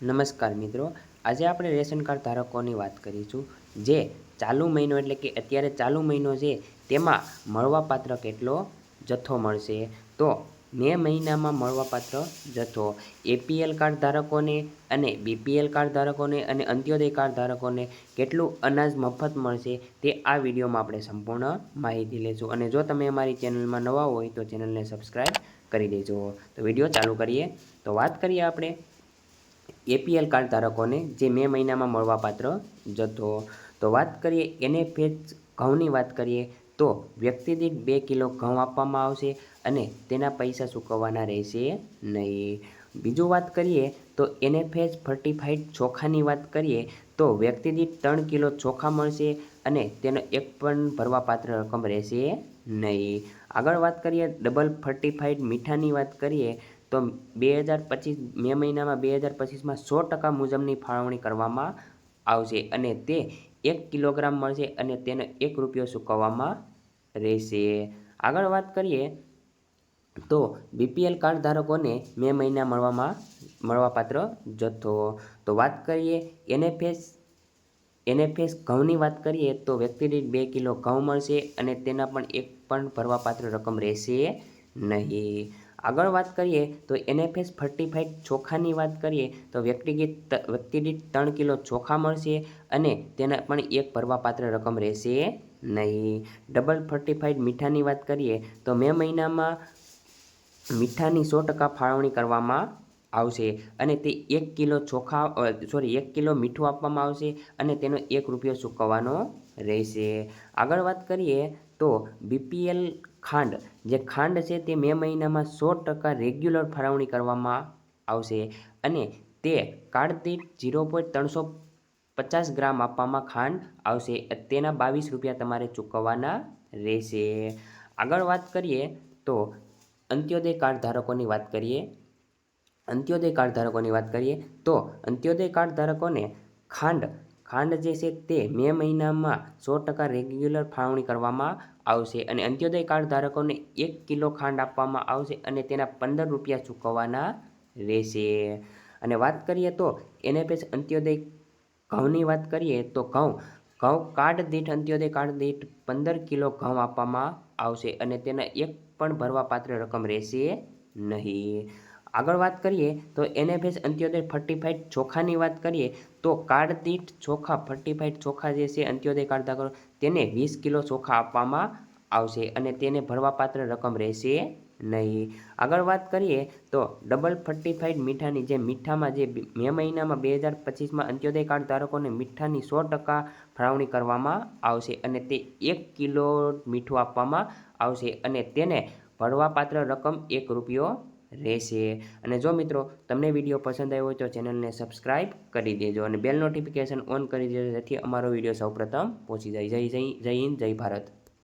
નમસ્કાર મિત્રો, આજે આપણે રેશન કાર્ડ ધારકોની વાત કરીશું, જે ચાલુ મહિનો એટલે કે અત્યારે ચાલુ મહિનો છે, તેમાં મળવાપાત્ર કેટલો જથ્થો મળશે? તો મે મહિનામાં મળવાપાત્ર જથ્થો એપીએલ કાર્ડ ધારકોને અને બીપીએલ કાર્ડ ધારકોને અને અંત્યોદય કાર્ડ ધારકોને કેટલું અનાજ મફત મળશે તે આ વિડીયોમાં આપણે સંપૂર્ણ માહિતી લેશું. અને જો તમે અમારી ચેનલમાં નવા હોય તો ચેનલને સબસ્ક્રાઈબ કરી દેજો. તો વીડિયો ચાલુ કરીએ. તો વાત કરીએ આપણે એપીએલ કાર્ડ ધારકોને જે મે મહિનામાં મળવાપાત્ર જથ્થો. તો વાત કરીએ એને ફેચ ઘઉંની વાત કરીએ તો વ્યક્તિ દીઠ બે કિલો ઘઉં આપવામાં આવશે અને તેના પૈસા ચૂકવવાના રહેશે નહીં. બીજું વાત કરીએ તો એને ફેચ ફર્ટિફાઈડ ચોખાની વાત કરીએ તો વ્યક્તિ દીઠ ત્રણ કિલો ચોખા મળશે અને તેનો એક પણ ભરવાપાત્ર રકમ રહેશે નહીં. આગળ વાત કરીએ ડબલ ફર્ટિફાઈડ મીઠાની વાત કરીએ તો બે હજાર પચીસ, મે મહિનામાં બે હજાર પચીસમાં સો ટકા મુજબની ફાળવણી કરવામાં આવશે અને તે એક કિલોગ્રામ મળશે અને તેને એક રૂપિયો ચૂકવવામાં રહેશે. આગળ વાત કરીએ તો બીપીએલ કાર્ડ ધારકોને મે મહિના મળવામાં, મળવાપાત્ર જથ્થો. તો વાત કરીએ એનએફએસ એનએફએસ ઘઉંની વાત કરીએ તો વ્યક્તિ દીઠ બે કિલો ઘઉં મળશે અને તેના પણ એક પણ ભરવાપાત્ર રકમ રહેશે નહીં. આગળ વાત કરીએ તો એનએફએસ ફર્ટિફાઈડ ચોખાની વાત કરીએ તો વ્યક્તિગત વ્યક્તિદીઠ ત્રણ કિલો ચોખા મળશે અને તેના પણ એક ભરવાપાત્ર રકમ રહેશે નહીં. ડબલ ફર્ટિફાઈડ મીઠાની વાત કરીએ તો મે મહિનામાં મીઠાની સો ટકા ફાળવણી કરવામાં આવશે અને તે એક કિલો ચોખા સોરી એક કિલો મીઠું આપવામાં આવશે અને તેનો એક રૂપિયો ચૂકવવાનો રહેશે. આગળ વાત કરીએ તો બીપીએલ ખાંડ. જે ખાંડ છે તે મે મહિનામાં સો ટકા રેગ્યુલર ફાળવણી કરવામાં આવશે અને તે દીઠ ઝીરો પોઈન્ટ ત્રણસો પચાસ ગ્રામ આપવામાં ખાંડ આવશે. તેના બાવીસ રૂપિયા તમારે ચૂકવવાના રહેશે. આગળ વાત કરીએ તો અંત્યોદય કાર્ડ ધારકોની વાત કરીએ. અંત્યોદય કાર્ડ ધારકોની વાત કરીએ તો અંત્યોદય કાર્ડ ધારકોને ખાંડ ખાંડ જે છે તે મે મહિનામાં સો ટકા રેગ્યુલર ફાળવણી કરવામાં આવશે અને અંત્યોદય કાર્ડ ધારકોને એક કિલો ખાંડ આપવામાં આવશે અને તેના પંદર રૂપિયા ચૂકવવાના રહેશે. અને વાત કરીએ તો એનએફએસ અંત્યોદય ઘઉંની વાત કરીએ તો ઘઉં ઘઉં કાર્ડ દીઠ અંત્યોદય કાર્ડ દીઠ પંદર કિલો ઘઉં આપવામાં આવશે અને તેના એક પણ ભરવાપાત્ર રકમ રહેશે નહીં. આગળ વાત કરીએ તો એનએફએસ અંત્યોદય ફર્ટિફાઈડ ચોખાની વાત કરીએ તો કાર્ડ દીઠ ચોખા ફર્ટિફાઈડ ચોખા જે છે, અંત્યોદય કાર્ડ દાખલો, તેને વીસ કિલો ચોખા આપવામાં આવશે અને તેને ભરવાપાત્ર રકમ રહેશે નહીં. આગળ વાત કરીએ તો ડબલ ફર્ટિફાઈડ મીઠાની, જે મીઠામાં જે મે મહિનામાં બે હજાર પચીસમાં અંત્યોદય કાર્ડ ધારકોને મીઠાની સો ટકા ફાળવણી કરવામાં આવશે અને તે એક કિલો મીઠું આપવામાં આવશે અને તેને ભરવાપાત્ર રકમ એક રૂપિયો રહેશે. અને જો મિત્રો તમને વીડિયો પસંદ આવ્યો હોય તો ચેનલને સબસ્ક્રાઈબ કરી દેજો અને બેલ નોટિફિકેશન ઓન કરી દેજો જેથી અમારો વીડિયો સૌપ્રથમ પહોંચી જાય જય જય. જય હિન્દ, જય ભારત.